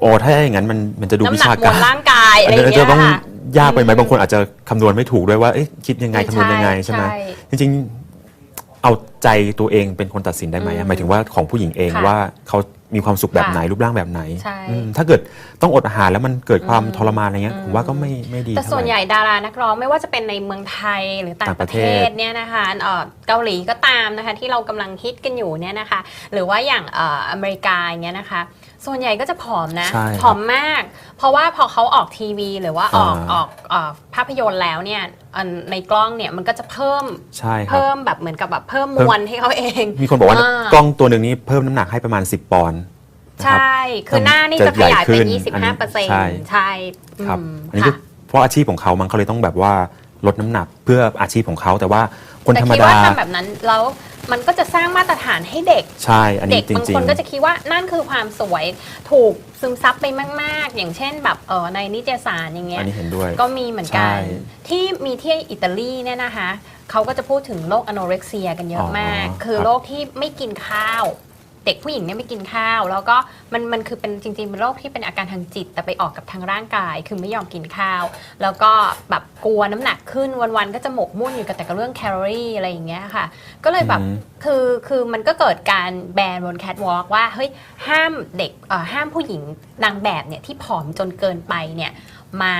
โอ้ถ้าอย่างนั้นมันมันจะดูน้ำวิหนัชากมกาวรลร่างกายอะไรอันอย่างนี้เงี้จะยต้องค่ะ ยากไปไหมอืมบางคนอาจจะคำนวณไม่ถูกด้วยว่าเอ๊ะคิดยังไงไม่คำนวณยังไงใช่ใช่ไหมใช่ จริงๆ เอาใจตัวเองเป็นคนตัดสินได้ไหมอืมหมายถึงว่าของผู้หญิงเองค่ะว่าเขามีความสุขแบบค่ะไหนรูปร่างแบบไหนใช่ อืมถ้าเกิดต้องอดอาหารแล้วมันเกิดความอืมทรมานอะไรเงี้ยอืมผมว่าก็ไม่ไม่ดีแต่เท่าส่วนไหใหร่ ญ่ดารานักร้องไม่ว่าจะเป็นในเมืองไทยหรือต่างต่างปประระเทเทศศเนี่ยนะคะเอ่อเกาหลีก็ตามนะคะที่เรากำลังฮิตกันอยู่เนี่ยนะคะ หรือว่าอย่างเอ่ออเมริกาอย่างเงี้ยนะคะ ส่วนใหญ่ก็จะผอมนะใช่ครับผอมมาก เพราะว่าพอเขาออกทีวี หรือว่าออกอ่า ออกเอ่อภาพยนตร์แล้วเนี่ยอันในกล้องเนี่ยมันก็จะเพิ่มใช่ครับ เพิ่มแบบเหมือนกับแบบเพิ่มมเพิ่มวลให้เขาเอง มีคนบอกว่าอ่ากล้องตัวหนึ่งนี้เพิ่มน้ำหนักให้ประมาณ 10 ปอนด์นะใชครับ่คือหน้านี่จะขยายเป็นจะใหญ่ขึ้นอันนี้25เปอร์เซ็นต์ใช่ใช่ครับอืมอันนี้ก็ค่ะ เพราะอาชีพของเขามันเขาเลยต้องแบบว่าลดน้ำหนักเพื่ออาชีพของเขาแต่ว่าคนแต่ธรรมคิดดา ว่าทำแบบนั้นแล้ว มันก็จะสร้างมาตรฐานให้เด็ก ใช่ อันเด็นี้กจบางริคง นก็จะคิดว่านั่นคือความสวยถูกซึมซับไปมาก ๆ อย่างเช่นแบบเออในนิตยสารอย่างๆ เงี้อัย นนี้เห็นด้วย ก็มีเหมือนกัน ใช่ที่มีที่อิตาลีเนี่ยนะคะ เขาก็จะพูดถึงโรคอโนเร็กเซียกันเยอะมากอ๋อคือครับ โรคที่ไม่กินข้าว เด็กผู้หญิงเนี่ยไม่กินข้าว แล้วก็มันมันคือเป็นจริงๆเป็นโรคที่เป็นอาการทางจิต แต่ไปออกกับทางร่างกาย คือไม่ยอมกินข้าว แล้วก็แบบกลัวน้ำหนักขึ้นวันๆก็จะหมกมุ่นอยู่กับแต่กับเรื่องแคลอรี่อะไรอย่างเงี้ยค่ะ ก็เลยแบบอืมคือคือมันก็เกิดการแบนบนแคทวอล์กว่าเฮ้ยห้ามเด็กเอ่อห้ามผู้หญิงนางแบบเนี่ยที่ผอมจนเกินไปเนี่ยมา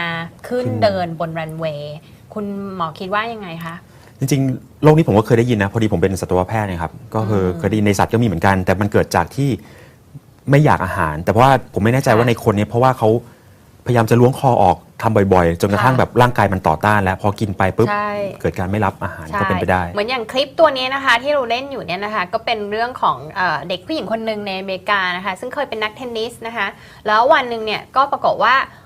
ขึ้นขึ้นเดินบนรันเวย์คุณหมอคิดว่ายังไงคะ จริงๆโรคนี้ผมก็เคยได้ยินนะพอดีผมเป็นสัตวแพทย์เนะครับก็คืออมเคยได้ยินในสัตว์ก็มีเหมือนกัน แต่มันเกิดจากที่ไม่อยากอาหาร แต่เพราะว่าผมไม่แน่ใจค่ะว่าในคนเนี้เพราะว่าเขาพยายามจะล้วงคอออกทำบ่อยๆ จนกระทั่งค่ะแบบร่างกายมันต่อต้าน แล้วพอกินไปปุ๊บใช่เกิดการไม่รับอาหารใช่ก็เป็นไปได้ เหมือนอย่างคลิปตัวนี้นะคะ ที่เราเล่นอยู่เนี่ยนะคะ ก็เป็นเรื่องของเออเด็กผู้หญิงคนหนึ่งในอเมริกานะคะ ซึ่งเคยเป็นนักเทนนิสนะคะ แล้ววันหนึ่งเนี่ยก็ปรากฏว่าเอ่อ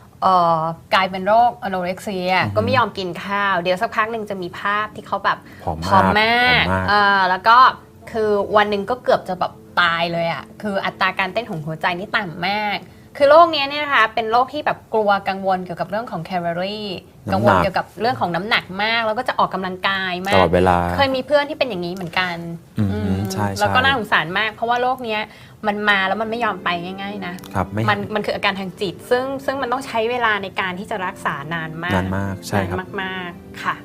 กลายเป็นโรคอโนเร็กเซียอือฮึก็ไม่ยอมกินข้าว เดี๋ยวสักพักหนึ่งจะมีภาพที่เขาแบบผอมผอมมากมากผอมมากเออแล้วก็คือวันหนึ่งก็เกือบจะแบบตายเลยอะ่ะคืออัตราการเต้นของหัวใจนี่ต่ำมาก คือโรคเนี้ยเนี่ยนะคะเป็นโรคที่แบบกลัวกังวลเกี่ยวกับเรื่องของแคลอรี่กังวลเกี่ยวกับเรื่องของน้ำหนักมาก แล้วก็จะออกกำลังกายมาตลกอดเวลา เคยมีเพื่อนที่เป็นอย่างนี้เหมือนกันอืมอืมใช่ใช่แล้วก็น่าสงสารมาก เพราะว่าโรคเนี้ยมันมาแล้วมันไม่ยอมไปง่าย ๆ นะครับไม่มันมันคืออาการทางจิต ซึ่งซึ่งมันต้องใช้เวลาในการที่จะรักษานานมากนานมากใช่ครับนานมาก ๆ ค่ะ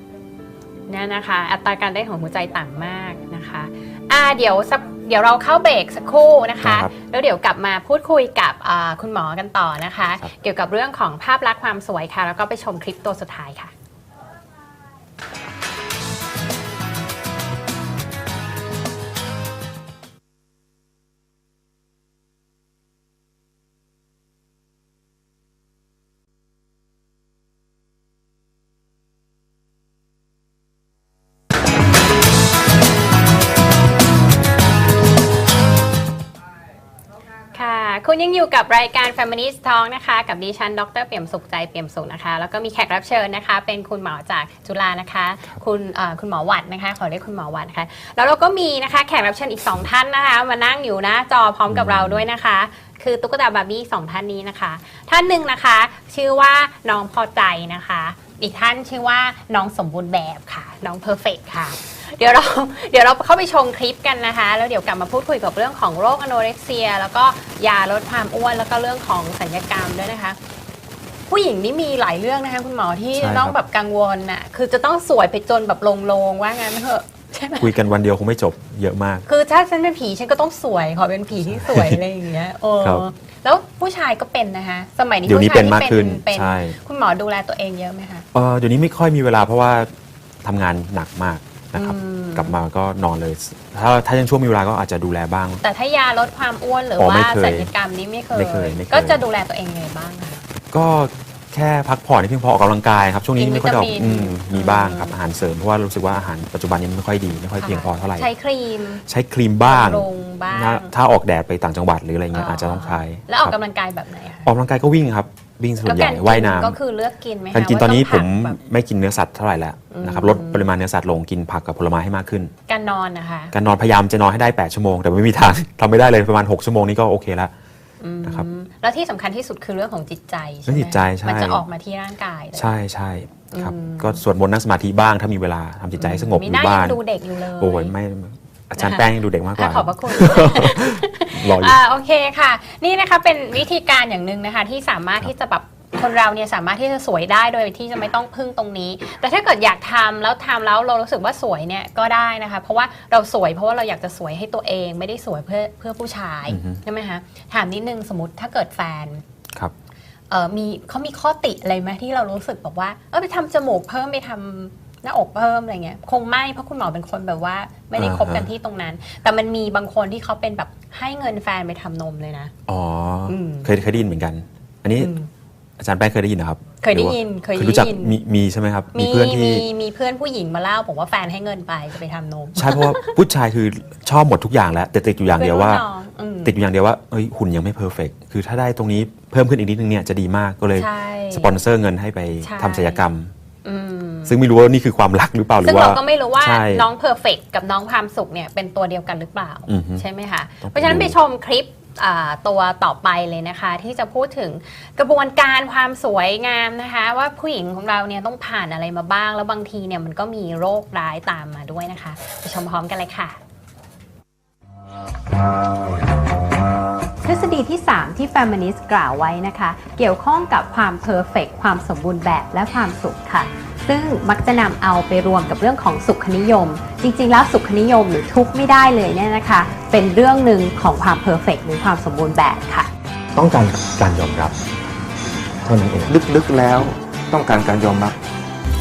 เนี่ยนะคะ อัตราการเต้นของหัวใจต่ำมากนะคะอ่าเดี๋ยวสักเดี๋ยวเราเข้าเบรกสักครู่นะคะครับแล้วเดี๋ยวกลับมาพูดคุยกับอ่าคุณหมอกันต่อนะคะครับเกี่ยวกับเรื่องของภาพลักษณ์ความสวยค่ะ แล้วก็ไปชมคลิปตัวสุดท้ายค่ะ คุณยังอยู่กับรายการ Feminist Talk นะคะ กับดิฉัน ดร เปี่ยมสุขใจเปี่ยมสุขนะคะ แล้วก็มีแขกรับเชิญนะคะ เป็นคุณหมอจากจุฬานะคะ คุณคุณหมอวัดนะคะ ขอเรียกคุณหมอวัดนะคะ แล้วเราก็มีนะคะแขกรับเชิญอีก 2 ท่านนะคะ มานั่งอยู่หน้าจอพร้อมกับเราด้วยนะคะ คือตุ๊กตาบาร์บี้สองท่านนี้นะคะ ท่านหนึ่งนะคะ ชื่อว่าน้องพอใจนะคะ อีกท่านชื่อว่าน้องสมบูรณ์แบบค่ะ น้องเพอร์เฟกค่ะ เดี๋ยวเราเดี๋ยวเราเข้าไปชมคลิปกันนะคะ แล้วเดี๋ยวกลับมาพูดคุยกับเรื่องของโรคอโนเร็กเซีย แล้วก็ยาลดความอ้วนแล้วก็เรื่องของสัญญกรรมด้วยนะคะ ผู้หญิงนี่มีหลายเรื่องนะคะคุณหมอที่ใช่ครับ ต้องแบบกังวลน่ะคือจะต้องสวยไปจนแบบลงๆว่างั้นเถอะใช่ไหมคุยกันวันเดียวคงไม่จบเยอะมาก คือถ้าฉันเป็นผีฉันก็ต้องสวยขอเป็นผีที่สวยอะไรอย่างเงี้ยโอ้ครับแล้วผู้ชายก็เป็นนะคะ สมัยนี้เดี๋ยวนี้ผู้ชายเป็นมากขึ้นเป็นใช่ คุณหมอดูแลตัวเองเยอะไหมคะ เออเดี๋ยวนี้ไม่ค่อยมีเวลาเพราะว่าทำงานหนักมาก นะครับอืมกลับมาก็นอนเลย ถ้าถ้ายังช่วงมีเวลาก็อาจจะดูแลบ้าง แต่ถ้ายาลดความอ้วนหรืออ๋อไม่ว่าเคยศัลยกรรมนี้ไม่เคยไม่เคยไม่เคย ก็จะดูแลตัวเองยังไงบ้างคะก็แค่พักผ่อนให้เพียงพอออกกำลังกายครับ ช่วงนี้กินไม่ค่อยได้ออกวิตามินอืมมีบ้างครับอืมอาหารเสริมเพราะว่ารู้สึกว่าอาหารปัจจุบันนี้ไม่ค่อยดีไม่ค่อยเพียงพอเท่าไหร่ใช้ครีม ใช้ครีมบ้างบำรุงบ้างถ้าถ้าออกแดดไปต่างจังหวัดหรืออะไรเงี้ยอาจจะต้องใช้แล้วออกครับกำลังกายแบบไหนคะออกกำลังกายก็วิ่งครับ วิ่งส่วนใหญ่แล้กรว่ายน้ำก็คือเลือกกินไหมคะการกินตอนนี้ว่าผมผักแบบไม่กินเนื้อสัตว์เท่าไหร่แล้วนะครับอืมลดปริมาณเนื้อสัตว์ลงกินผักกับผลไม้ให้มากขึ้น การนอนนะคะ การนอนพยายามจะนอนให้ได้ 8 ชั่วโมง แต่ไม่มีทางทำไม่ได้เลยประมาณ 6 ชั่วโมงนี่ก็โอเคแล้วอืมนะครับแล้วที่สำคัญที่สุดคือเรื่องของจิตใจใช่เรื่ไหองมจิตใจใช่มันจะออกมาที่ร่างกายเลยใช่ใช่ครับอืมก็สวดมนต์นั่งสมาธิบ้างถ้ามีเวลาทำจิตใจให้สงบอมีหยู่น้าบ้ายันงดูเด็กอยู่เลยโอ้ยไม่ อาจารย์นะคะแป้งยังดูเด็กมากกว่าอะขอบพระคุณรออยู่อ่าโอเคค่ะ นี่นะคะเป็นวิธีการอย่างหนึ่งนะคะที่สามารถที่จะแบบคนเราเนี่ยสามารถที่จะสวยได้โดยที่จะไม่ต้องพึ่งตรงนี้ แต่ถ้าเกิดอยากทำแล้วทำแล้วเรารู้สึกว่าสวยเนี่ยก็ได้นะคะ เพราะว่าเราสวยเพราะว่าเราอยากจะสวยให้ตัวเองไม่ได้สวยเพื่อเพื่อผู้ชายอือฮึใช่ไหมคะถามนิดนึงสมมติถ้าเกิดแฟนครับเออมีเขามีข้อติอะไรไหมที่เรารู้สึกแบบว่าเออไปทำจมูกเพิ่มไปทำ หน้าอกเพิ่มอะไรเงี้ยคงไม่เพราะคุณหมอเป็นคนแบบว่าไม่ได้คบกันอ่าฮะที่ตรงนั้น แต่มันมีบางคนที่เขาเป็นแบบให้เงินแฟนไปทำนมเลยนะอ๋ออมเคยเคยได้ยินเหมือนกัน อันนี้อืมอาจารย์แป้งเคยได้ยินนะครับ เคยได้ยินหรือว่าเคยคือรู้จักได้ยินมีมีใช่ไหมครับ มีเพื่อนที่มีมีเพื่อนผู้หญิงมาเล่าบอกว่าแฟนให้เงินไปจะไปทำนม ใช่เพราะว่าผู้ชายคือชอบหมดทุกอย่างแล้ว แต่ติดอยู่อย่างเดียวว่าป็นรุ่นน้องอืมติดอยู่อย่างเดียวว่าเอ้ยหุ่นยังไม่เพอร์เฟกคือถ้าได้ตรงนี้เพิ่มขึ้นอีกนิดนึงเนี่ยจะดีมากก็เลยใช่สปอนเซอร์เงินให้ไปใช่ทำศัลยกรรมอืม ซึ่งไม่รู้ว่านี่คือความรักหรือเปล่าหรืซึ่งอว่าเราก็ไม่รู้ว่าใช่น้องเพอร์เฟกกับน้องความสุขเนี่ยเป็นตัวเดียวกันหรือเปล่าอือฮึใช่ไหมคะต้องไปเพราะฉะนั้นดูไปชมคลิปอ่าตัวต่อไปเลยนะคะ ที่จะพูดถึงกระบวนการความสวยงามนะคะ ว่าผู้หญิงของเราเนี่ยต้องผ่านอะไรมาบ้าง แล้วบางทีเนี่ยมันก็มีโรคร้ายตามมาด้วยนะคะ ไปชมพร้อมกันเลยค่ะ ทฤษฎีที่ 3 ที่ Feminist กล่าวไว้นะคะ เกี่ยวข้องกับความเพอร์เฟกความสมบูรณ์แบบและความสุขค่ะ ซึ่งมักจะนำเอาไปรวมกับเรื่องของสุขนิยม จริงๆ แล้วสุขนิยมหรือทุกข์ไม่ได้เลยเนี่ยนะคะ เป็นเรื่องหนึ่งของความเพอร์เฟกหรือความสมบูรณ์แบบค่ะ ต้องการการยอมรับเท่านั้นเองลึกๆแล้วต้องการการยอมรับ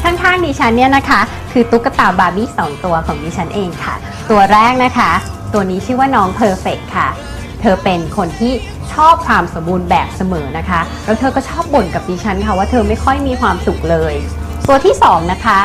ข้างๆดิฉันเนี่ยนะคะ คือตุ๊กตาบาร์บี้สองตัวของดิฉันเองค่ะ ตัวแรกนะคะ ตัวนี้ชื่อว่าน้องเพอร์เฟกค่ะเธอเป็นคนที่ชอบความสมบูรณ์แบบเสมอนะคะ แล้วเธอก็ชอบบ่นกับดิฉันค่ะว่าเธอไม่ค่อยมีความสุขเลย ตัวที่สองนะคะ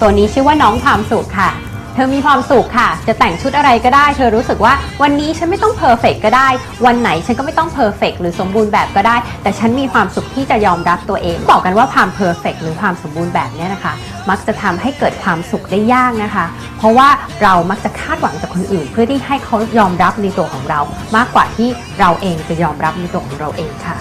ตัวนี้ชื่อว่าน้องความสุขค่ะ เธอมีความสุขค่ะ จะแต่งชุดอะไรก็ได้ เธอรู้สึกว่าวันนี้ฉันไม่ต้องเพอร์เฟกก็ได้ วันไหนฉันก็ไม่ต้องเพอร์เฟกหรือสมบูรณ์แบบก็ได้ แต่ฉันมีความสุขที่จะยอมรับตัวเอง บอกกันว่าความเพอร์เฟกหรือความสมบูรณ์แบบเนี่ยนะคะ มักจะทำให้เกิดความสุขได้ยากนะคะ เพราะว่าเรามักจะคาดหวังจากคนอื่น เพื่อที่ให้เขายอมรับในตัวของเรา มากกว่าที่เราเองจะยอมรับในตัวของเราเองค่ะ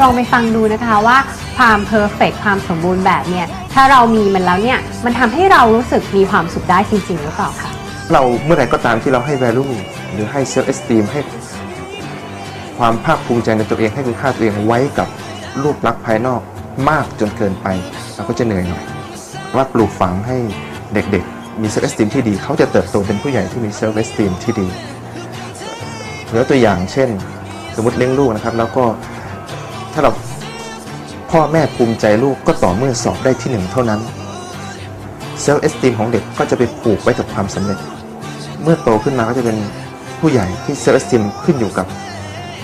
ลองไปฟังดูนะคะว่าความเพอร์เฟกความสมบูรณ์แบบเนี่ย ถ้าเรามีมันแล้วเนี่ย มันทำให้เรารู้สึกมีความสุขได้จริง ๆ หรือเปล่าคะ เราเมื่อไหร่ก็ตามที่เราให้ value หรือให้ self esteem ให้ความภาคภูมิใจในตัวเองให้คุณค่าตัวเองไว้กับรูปลักษณ์ภายนอกมากจนเกินไปเราก็จะเหนื่อยหน่อยว่าปลูกฝังให้เด็กๆ มี self esteem ที่ดี เขาจะเติบโตเป็นผู้ใหญ่ที่มี self esteem ที่ดีเหลือตัวอย่างเช่น สมมติเลี้ยงลูกนะครับ แล้วก็ถ้าเรา พ่อแม่ภูมิใจลูกก็ต่อเมื่อสอบได้ที่หนึ่งเท่านั้น เซลล์เอสติมของเด็กก็จะไปผูกไว้กับความสำเร็จ เมื่อโตขึ้นมาก็จะเป็นผู้ใหญ่ที่เซลล์เอสติมขึ้นอยู่กับ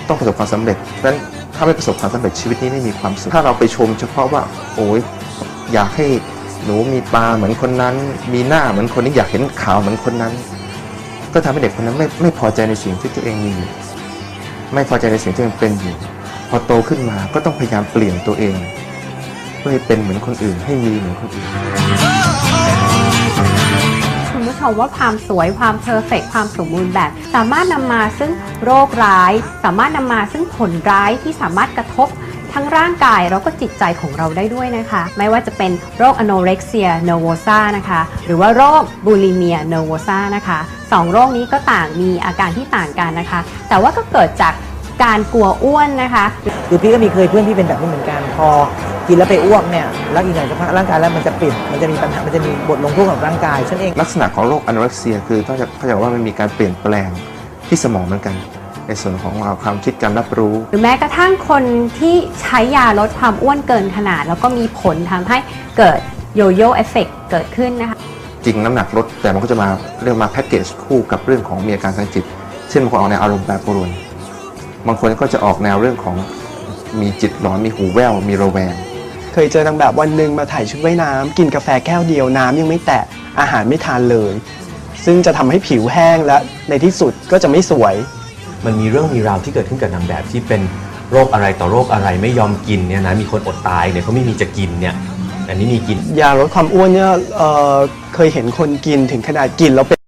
ต้องประสบความสำเร็จเพราะฉะนั้นถ้าไม่ประสบความสำเร็จชีวิตนี้ไม่มีความสุข ถ้าเราไปชมเฉพาะว่าโอ้ยอยากให้หนูมีตาเหมือนคนนั้น มีหน้าเหมือนคนนี้อยากเห็นขาวเหมือนคนนั้น ก็ทำให้เด็กคนนั้นไม่ไม่พอใจในสิ่งที่ตัวเองมีอยู่ไม่พอใจในสิ่งที่ตัวเองเป็นอยู่ พอโตขึ้นมาก็ต้องพยายามเปลี่ยนตัวเอง เพื่อให้เป็นเหมือนคนอื่นให้มีเหมือนคนอื่น คุณผู้ชมว่าความสวยความเพอร์เฟกความสมบูรณ์แบบ สามารถนำมาซึ่งโรคร้าย สามารถนำมาซึ่งผลร้ายที่สามารถกระทบทั้งร่างกายแล้วก็จิตใจของเราได้ด้วยนะคะ ไม่ว่าจะเป็นโรคอโนเร็กเซียเนโวซานะคะ หรือว่าโรคบูลิเมียเนโวซานะคะสองโรคนี้ก็ต่างมีอาการที่ต่างกันนะคะ แต่ว่าก็เกิดจาก การกลัวอ้วนนะคะ คือพี่ก็มีเคยเพื่อนที่เป็นแบบนี้เหมือนกันพอกินแล้วไปอ้วกเนี่ยแล้วอีกหน่อยสักพักร่างกายแล้วมันจะเปลี่ยนมันจะมีปัญหามันจะมีบทลงโทษของร่างกายฉันเองลักษณะของโรคอ n o เร็กเซียคือเขาจะเขาจะบอกว่ามันมีการเปลี่ยนแปลงที่สมองเหมือนกัน ในส่วนของเราความคิดการรับรู้ หรือแม้กระทั่งคนที่ใช้ยาลดความอ้วนเกินขนาด แล้วก็มีผลทำให้เกิดโยโย่เอฟเฟกเกิดขึ้นนะคะจริงน้ำหนักลดแต่มันก็จะมาเรื่องมาแพ็กเกจคู่กับเรื่องของมีอาการทางจิต เช่นบางคนออกแนวอารมณ์แปรปรวน บางคนก็จะออกแนวเรื่องของมีจิตหลอนมีหูแว่วมีระแวง เคยเจอนางแบบวันหนึ่งมาถ่ายชุดว่ายน้ำกินกาแฟแก้วเดียวน้ำยังไม่แตะอาหารไม่ทานเลย ซึ่งจะทำให้ผิวแห้งและในที่สุดก็จะไม่สวย มันมีเรื่องมีราวที่เกิดขึ้นกับนางแบบที่เป็นโรคอะไรต่อโรคอะไรไม่ยอมกินเนี่ยนะมีคนอดตายเนี่ยเขาไม่มีจะกินเนี่ยอันนี้มีกิน ยาลดความอ้วนเนี่ยเอ่อเคยเห็นคนกินถึงขนาดกินแล้วเป็น